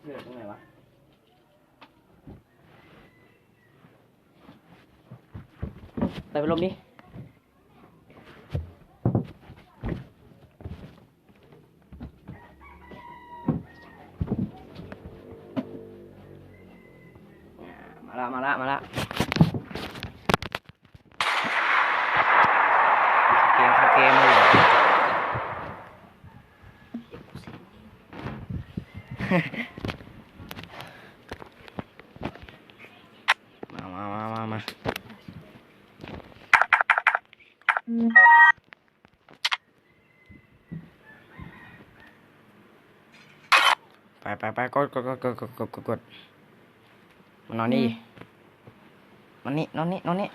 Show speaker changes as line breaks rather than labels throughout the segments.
เสือตรงไหนวะไปพัดลมดิมาละ มาละ มาละเกมเข้าเกมเลย มามามามามา ไปไปไปกดกดกดกดกดกดกดกดมานอนนี่นอนนี่นอนนี่นอนนี่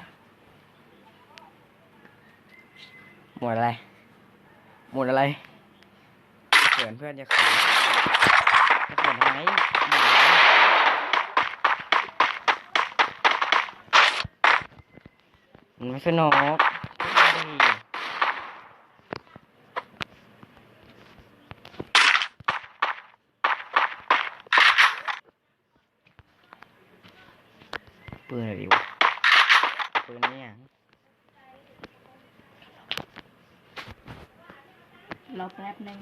หมวดอะไร หมวดอะไรเขินเพื่อนจะเขินจะเขินทำไมหมวดอะไรมันไม่สนุก ปืนอะไรดีวะปืนนี่ยัง
รอแป๊บนึง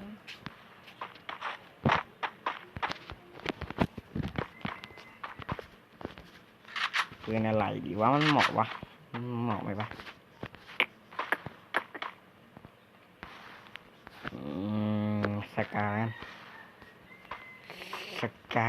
ปืนอะไรดีวะมันเหมาะวะมันเหมาะไหมวะอืมสกาแล้วกันสกา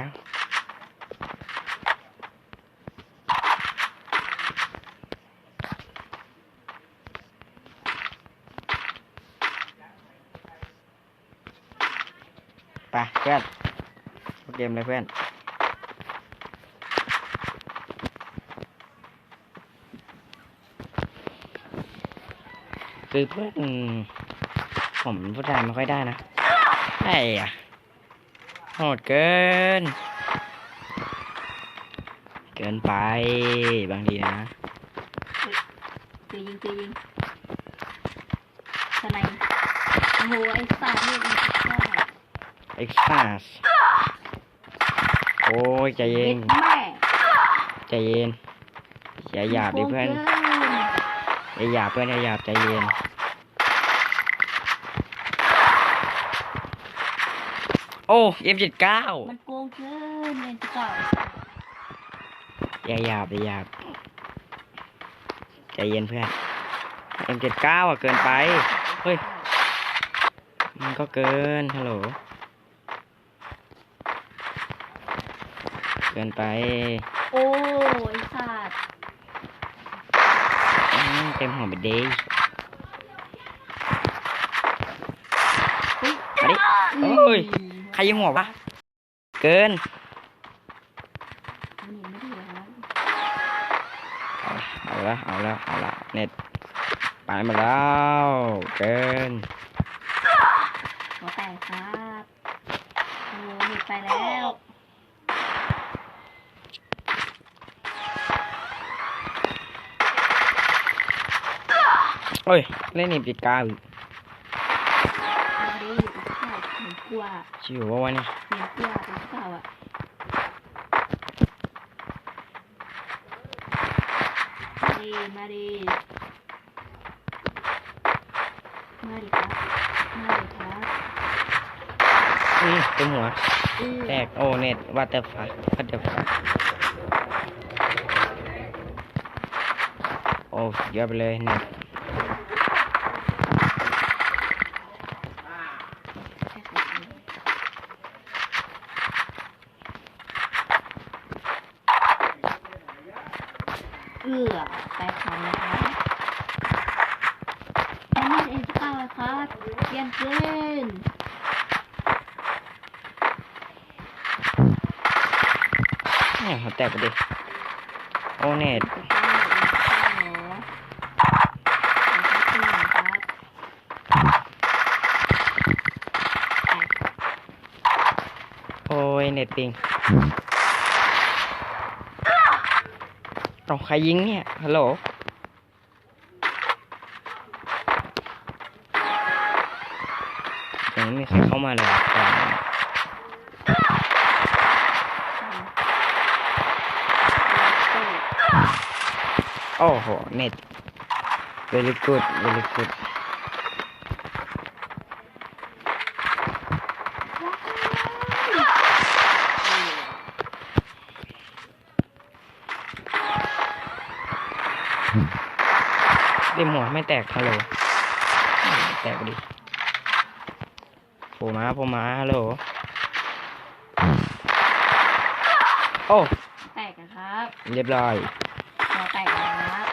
ไปเพื่อนเกมเลยเพื่อนคือเพื่อนผมพูดไทยไม่ค่อยได้นะไอ้อะโหดเกิน เกินไปบางทีนะ
ตียิงตียิงทนายโอ้โหไอ้สัตว์นี่ย
เอ็กซ์ s โอ้ยใจเย็
เย็
น
ดแม่
ใจเย็น อย่าหยาบดิเพื่อน
โกงกิน
อย่าหยาบเพื่อนอย่าหยาบใจเย็น โอ้เอ็มเจ็ดเก้า
มันโกงเกินเล่นจะเก่า
อย่าหยาบอย่าหยาบใจเย็นเพื่อนเอ็มเจ็ดเก้าอะเกินไป เฮ้ย มันก็เกินฮัลโหล เกินไป
โอ้ไอ้สัตว์
อืมเต็มหัวไปเดย
เฮ้ย
มาดิโอ้ย ใครยิงหัววะ เกิน
อันนี้ไม่ดีแล้ว
เอาละเอาละเอาละเน็ตไปมาแล้ว เกิน
หัวแตกครับโอ้หนีไปแล้ว
เฮ้ย เล่นเอ็มเจ็ดเก้าอีก
มาดิไอ้สัตว์เหมือนกลัว
ชิววะวะเนี่ย
เหมือนกลัวไอ้เก่าอะมาดิมาดิมาดิครับมาดิครับ
อืมเต็มหัว
อื้อ
แตกโอเน็ตวัตเตอร์ฟักวัตเตอร์ฟักโอ้สุดยอดไปเลยเน็ต
เอื้อแตกทันนะครับอันนี้เอ็นเก้าครับเกียนเกิน
เนี่ยหัวแต กไปดิ โอเน็ตโอ้ยเน็ตปิงเอาใครยิงเนี่ย ฮัลโหลยังไม่มีใครเข้ามาเลยอะ อ้ โหเน็ต very good very good เต็มหัวไม่แตกฮัลโหลแตกไปดิโผล่มาโผล่มาฮัลโหลโอ้
แตกอะครับ
เรียบร้อย
หัวแตกแล้วครับ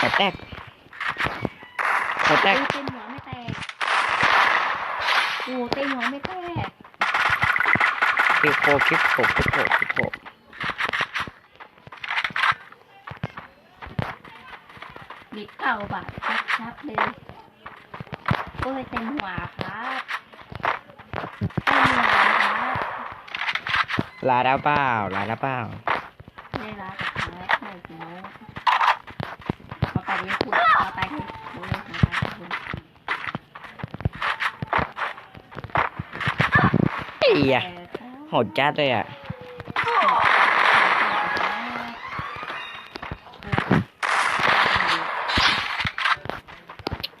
หัว แตกหัวแต
ตี
ก
เต็มหัวไม่แตกโอ้ตีหัวไม่แตก
คลิปโคคลิปโคคลิปโคคลิปโค
บิดเก่าบาทชัดๆเลยโอ้ยเต็มหัวครับเต็มหัวครับ
ลาดาวเปล่าลาดาวเปล่า
ไม่รักกับแรกใส่สีโน้ต พอไปเรียนคุณพอไปเรียคุณพอไปเรียคุณ
เอีย
แต่ครับ
โหดจัดเลยอะ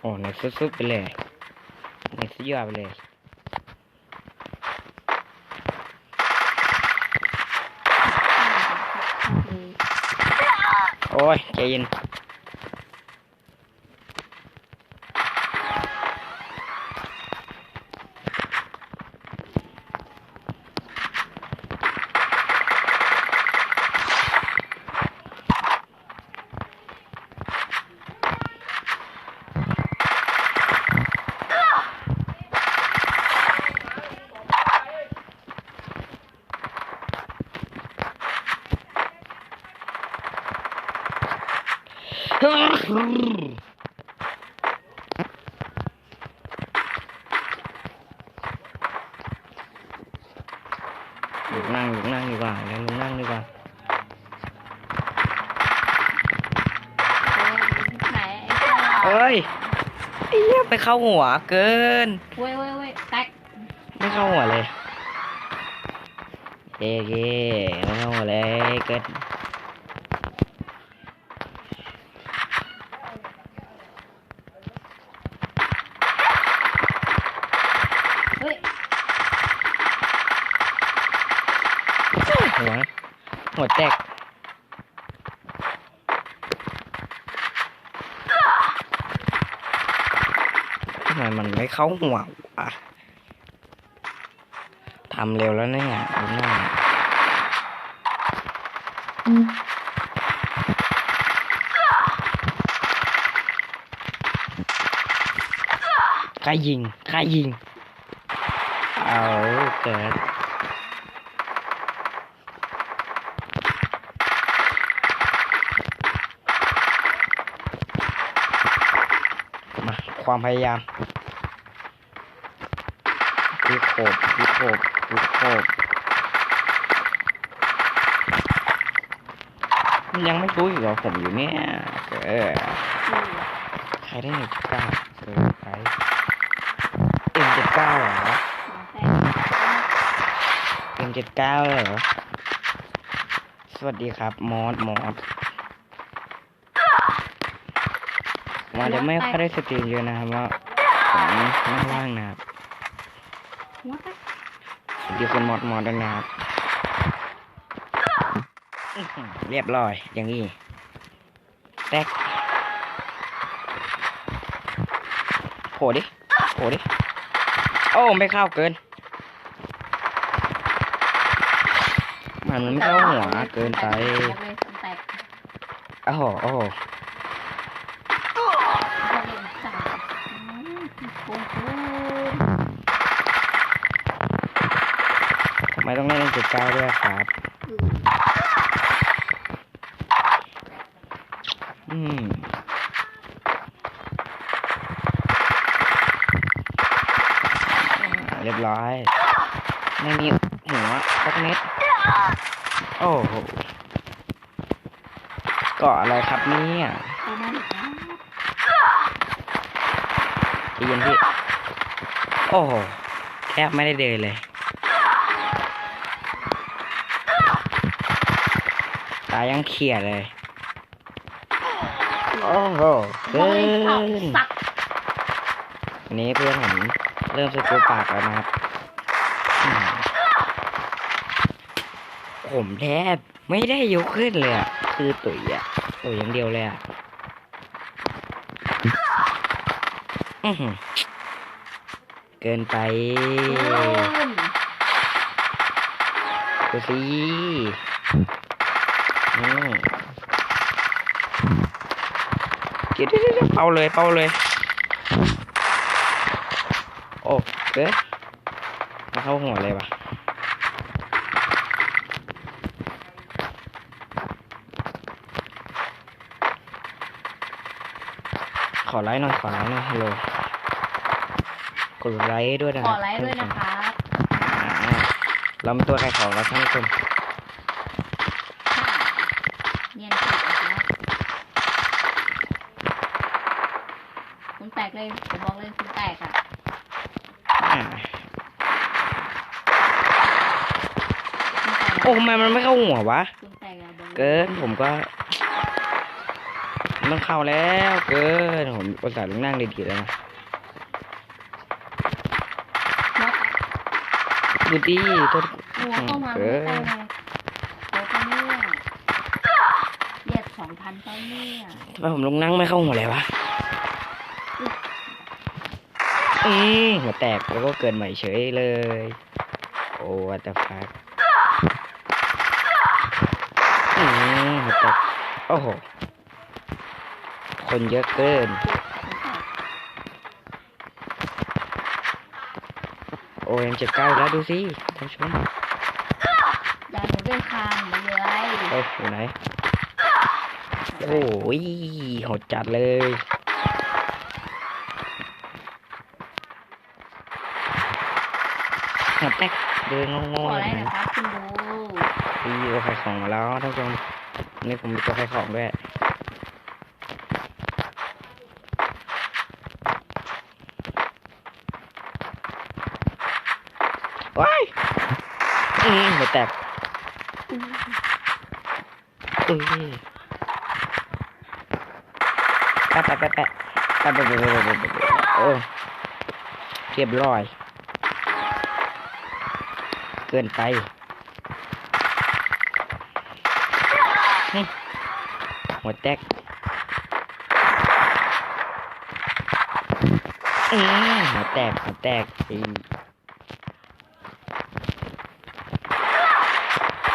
โอ้เน็ตสุดๆไปเลยเน็ตสุดยอดไปเลยโอ้ยใจเย็น หยุดนั่งหยุดนั่งดีกว่าแล้วลุงนั่งดีกว่าเฮ้ยไอ้เหี้ยไปเข้าหัวเกิน
เว้ยเว้ยเว้ยแตก
ไม่เข้าหัวเลยเย้เย้ไม่เข้าหัวเลยเกิน
เฮ้ย
หัวหัวแตกทำไมมันไม่ เข้าหัววะทำเร็วแล้วเนี่ยลุงนั่งใครยิงใครยิง เอาเกิดมาความพยายาม วิโคบวิโคบวิโคบมันยังไม่รู้อีกเหรอผมอยู่เนี่ยเออใครได้หนึ่งเก้าเออใครเอ็มเจ็ดเก้าเหรอเอ็มเจ็ดเก้าเหรอสวัสดีครับ มอสมอสมอาจจะไม่ค่อยได้สตรีมเยอะนะครับว่าผมไม่ว่างนะครับ
หัวแตก
สวัสดีคุณมอดมอดด้วยนะครับอื้อหือเรียบร้อย อย่างนี้ แตกโผล่ดิโผล่ดิ โอ้ ไม่เข้าเกิน มันไม่เข้าหัวเกินไป
แตก
โอ้โหโอ้โห จ็ดเก้าด้วยครับ อืมอ่าเรียบร้อย ไม่มีหัวสักเม็ด โอ้โหเกาะอะไรครับเนี่ยใจเย็นพี่ โอ้โหแทบไม่ได้เดินเลย ยังเขียดเลย โอ้โหเกิ
เฮ้ยเอ้านสัตว์
วันนี้เพื่อนผมเริ่มสกิลปากแล้วนะครับอืมผมแทบไม่ได้ยกขึ้นเลยอะคือตุ๋ยอะตุ๋ยอย่างเดียวเลยอะอื้อหือเกินไป
เกิน
ดูสิอืม เดี๋ยวเดี๋ยวเดี๋ยวเป่าเลยเป่าเลย โอ้เกิดมาเข้าหัวเลยว่ะขอไลค์หน่อยขอไลค์หน่อยฮัลโหลกดไลค์ด้วยนะ
ข
ค
อ
รับ
ไลค์ด้วยนะครับ
อ่าเราเป็นตัวใครของเราท่านผู้ชม
เนียนสุดนะครับคุณแตกเลยผมบอกเลยคุณแตกอะ
อ่า
คุณแตก
โอ้ทำไมมันไม่เข้าหัววะ
คุณแตกอะบอกลย
เกินผมก็มันต้องเข้าแล้วเกินผมอุตส่าห์ลงนั่งดีๆแล้วนะ
น็อก
ดูดิตัว
หัวเข้ามา
เกิ
ไม่
น
ได้ไงโอ้ปะเนี่ยเรียกสองพันปะเนี่ย
ทำไมผมลงนั่งไม่เข้าหัวเลยวะอืมหัวแตกแล้วก็เกินใหม่เฉยเลย โอ้วัตฟักอืมหัวแตก โอ้โห คนเยอะเกิน โอ้ยเจ็ดเก้าแล้วดูสิท่านผู้ชม
ยายหนูด้วยคางมาเลย
เฮ้ยอยู่ไหน โอ้ยโหดจัดเลยหัวแตกเดินง
ข
ง
อ
ๆ
อะไร
นะ
นะครับคุณ ดู
มีตัวขายของมาแล้วท่านผู้ชมนี่ผมมีตัวขายของด้วยว้ายอืมหัวแตกเอ้ยแปะแปะแปะแปะแปะแปะแปะแปะแปะแปะแปะโอ้เรียบร้อย เกินไป หัวแตกอืมหัวแตกหัวแตกอี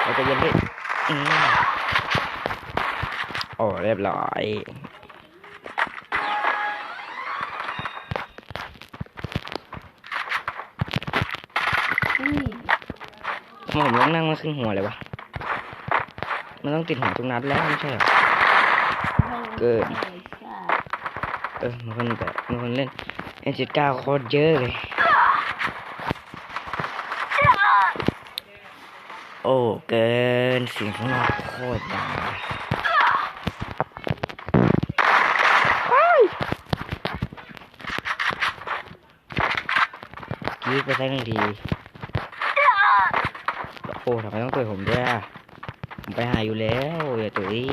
เราจะเย็นดิอืมโอ้เรียบร้อย
อุ้ย
ทำไมผมต้องนั่งมาครึ่งหัวเลยวะ มันต้องติดหัวทุกนัดแล้วไม่ใช่เหรอ เกิน เออมันคนแต่มันคนเล่นเอ็นจิเก้าโคตรเยอะเลย โอ้เกินเสียงข้างนอกโคตรดังเลยว้ยกรีดไปสักหนึ่งที โอ้ทำไมต้องตัวผมด้วยอะ ผมไปหาอยู่แล้วอย่าตัวเอี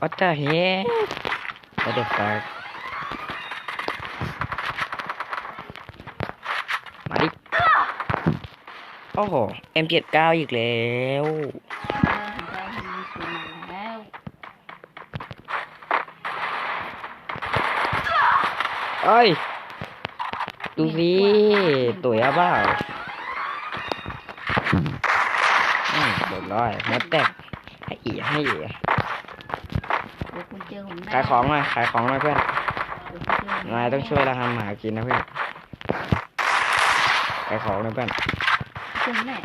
วัตเตอร์เฮดวัตเตอร์ฟักมาดิโอ้โห M79 อีกแล้ว
ได้มีส่วนมาแล้ว
เอ้ย ดูสิตุ๋ยอะเปล่าอืมเรียบร้อยหมดแตกให้อีให้อี
เดี๋ยวคุณเจอผมแน่
ขายของหน่อยขายของหน่อยเพื่อน
เดี๋ยวคุณเจอผมแนา
ยต้องช่วยเราทำหากินนะเพื่อนขายของหน่อยเพื่อน
เจอผมแน่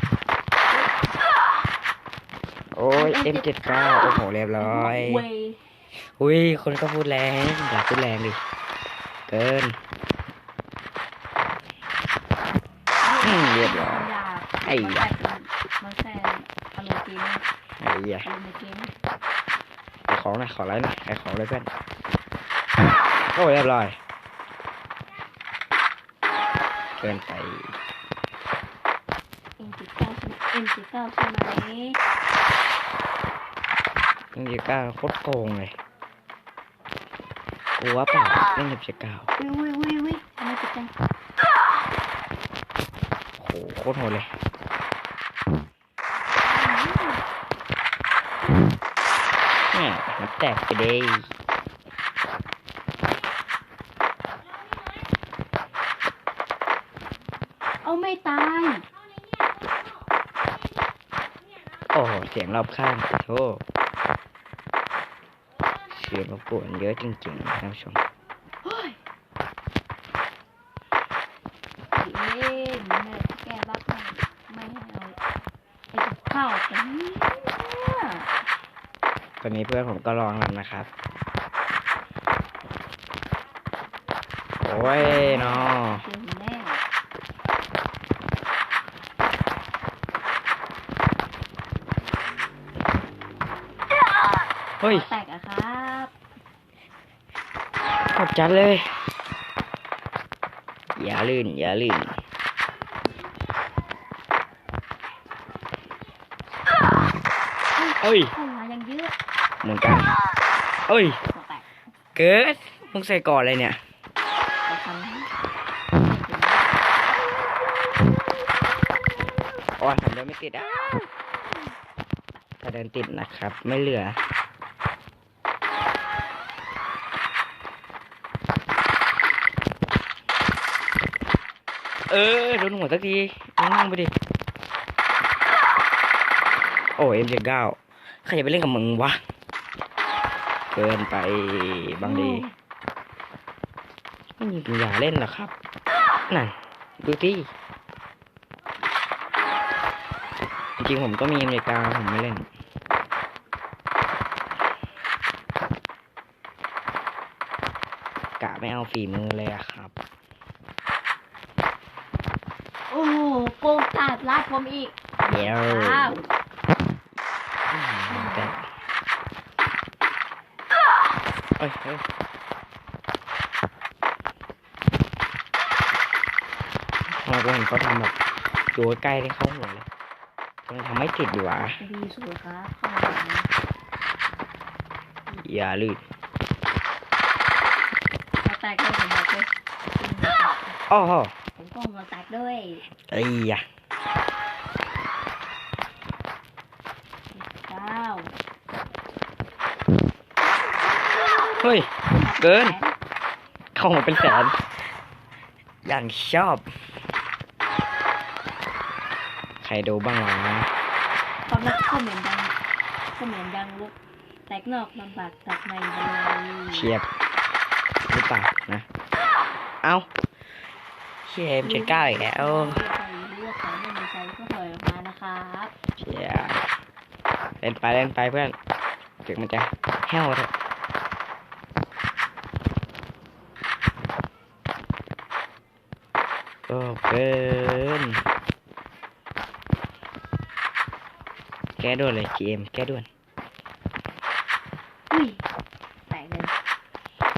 โอ้ย M79 โอ้โหเรียบร้อย
เว้ย
อุ้ย คนก็พูดแรง อยากพูดแรงดิ เกิน อืม เรียบร้อย
อ
ไอ้ยะ
มันแค่อารมณ์เกม
ไอ้เหี้ย
อารมณ์กม
ขายของหน่อยขอไลค์หน่อยของเลยเพื่อนโอ้เรียบร้อยเกินไป
เอ็มสิบเก้าใช่ไหม
เอ็มเจ็ดเก้าโคตรโกงเลยกูว่าเปล่าเล่นเอ็มเจ็ดเก้า
วิววิววิววิทำไมติดจัง
โหโคตรโหดเลยเนี่ยมันแตกไปเลย
เอาไม่ตาย
โอ้โหเสียงรอบข้างขอโทษเสียงรบกวนเยอะจริงๆนะท่านผู้ชม
เฮ้ยพี่เอ็มแม่แก้บักให้ไม่ให้เอาไอ้กับข้าวกันเนี่ย
ตอนนี้เพื่อนผมก็ร้องแล้วนะครับ โอ้ยเนาะ
เจอแน่
เฮ้ย
ขอแตกอะครับ
ขอบจัดเลย อย่าลื่น อย่าลื่นเอ้ย เหมือนกันเอ้ย
ขอแตก
เกิดมึงใส่ก่อนเลยเนี่ย
ขอทำให้
อ๋อผมเดินไม่ติดอะถ้าเดินติดนะครับ ไม่เหลือเออโดนหัวสักทีนั่งไปดิ โอ้เอ็มเจ็ดเก้าใครจะไปเล่นกับมึงวะ เกินไปบางดีไม่มีปัญญาเล่นหรอกครับนั่นดูที่จริงๆผมก็มีอเมริกาผมไม่เล่นกะไม่เอาฝีมือเลยอะครับ
โอ้โหโกงกาดลาดผมอีก
เดี๋ยว
อ้าว
อืมแต่ เอ้ยเอ้ยทำไมกูเห็นเขาทำแบบอยู่ใกล้ได้เข้าหัวเลยทำไมทำไม่ติดดีวะ
ดีสุดครับเข้ามา
อย่าลื่น
ขอแตกเลยผมบอกเลย
อ้อโห
ผมก็หัวแตกด้วย
ไอ้ยะ
เก้า
เฮ้ย เกิน เข้ามาเป็นแสน อย่างชอบ ใครดูบ้างวะ
ความรักก็เหมือนดังก็เหมือนดังลุกแตกนอกลำบากแตกในไปเลย
เชียบหรือเปล่านะ เอาเชียมเจ็ดเก้าอีกแล้ว
เลือกของไม่มีใจก็ถอยออกมานะครับ
เชียเล่นไปเล่นไปเพื่อนถึงมันจะแห้วเถอะโอ้ เกิน แก้ด่วนเลยเกมแก้ด่วน
อุ้ยแตกเลย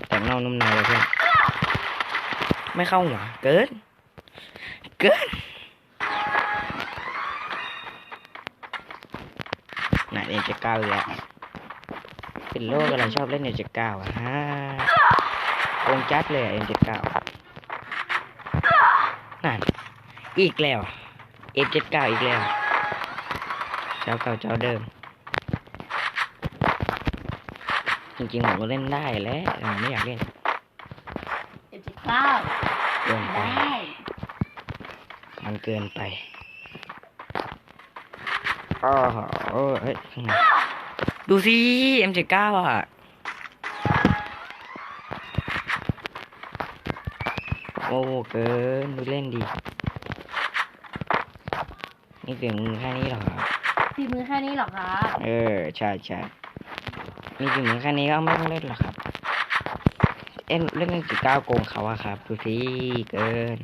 แต่งนอกนุ่มในเลยเพื่อนไม่เข้าหัวเกิน เกิน ไหนเอ็นเจ็ดเก้าอีกแล้วเป็นโรคอะไรชอบเล่นเอ็นเจ็ดเก้าอะฮะโกงจัดเลยเอ็นเจ็ดเก้านั่น อีกแล้วเอ็นเจ็ดเก้าอีกแล้ว เจ้าเก่าเจ้าเดิม จริงๆผมก็เล่นได้แหล้วแต่ผมไม่อยากเล่น
เอ็มสิบเก้า
เกินไป
ได้
มันเกินไปอ้าวเออเฮ้ยข้างในดูสิ M79 อะ โอ้เกินดูเล่นดี นี่เสียงมือแค่นี้เหรอครับ
ฝีมือแค่นี้หรอครับ
เออใช่ใช่มีฝีมือแค่นี้ก็ไม่ต้องเล่นหรอกครับ เอ็นเล่นเล่นจุดเก้าโกงเขาอะครับดูสิเกิน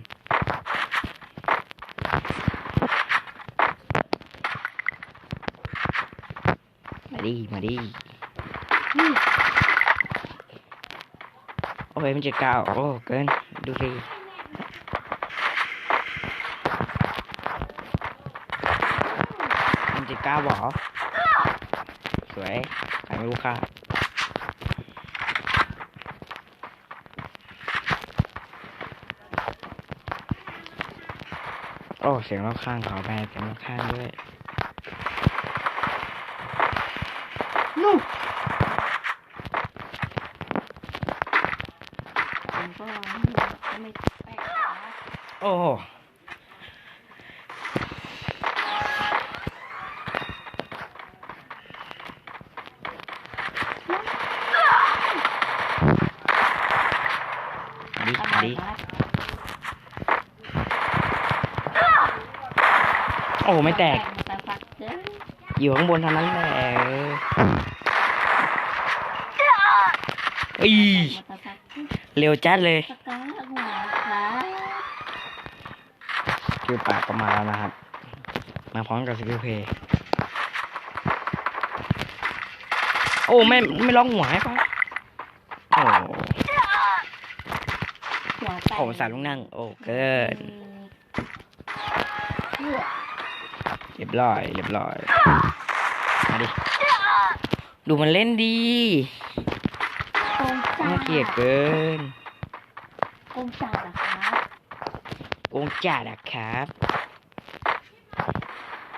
มาดิมาดิ
นี่
โอ้ยมันจะเก้าโอ้เกินดูสิ เจ็ดเก้าบอสวยใครไม่รู้ค่าโอ้เสียงรอบข้างขอแพ้เสียงรอบข้างด้วย
นู่นผมก็ไม่แปลกครับ
โอ้โหดิ
ทำไม
ดิ
ครับ
โอ้ไม่แตก
แต่ฝักเด้อ
อยู่ข้างบนเท่านั้นแหละอี
แต่ฝักเด้อ
เร็วจัดเลย
สกัดหัวครับ
คิวปากก็มาแล้วนะครับ มาพร้อมกับสกิลเพย์โอ้ไม่ไม่ร้องหัวให้ปะโอ้
หัวแตก
ผมสารลุงนั่ง โอ้เกิน
เพื่อ
เรียบร้อยเรียบร้อยมาดิดูมันเล่นดี
โกงจ่า
น่าเกลียดเกิน
โกงจ่าเหรอครับ
โกงจัดอะครับ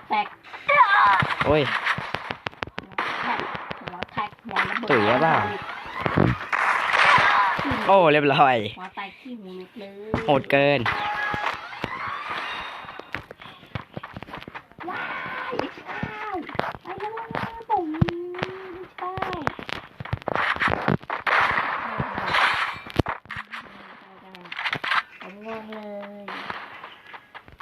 แตก
โอ้ย
แตกหัวแตกหัวระเบิด
ตุ๋ยหรือเปล่า โอ้เรียบร้อย
หัวแตกขี้หูหลุดเลย
โหดเกิน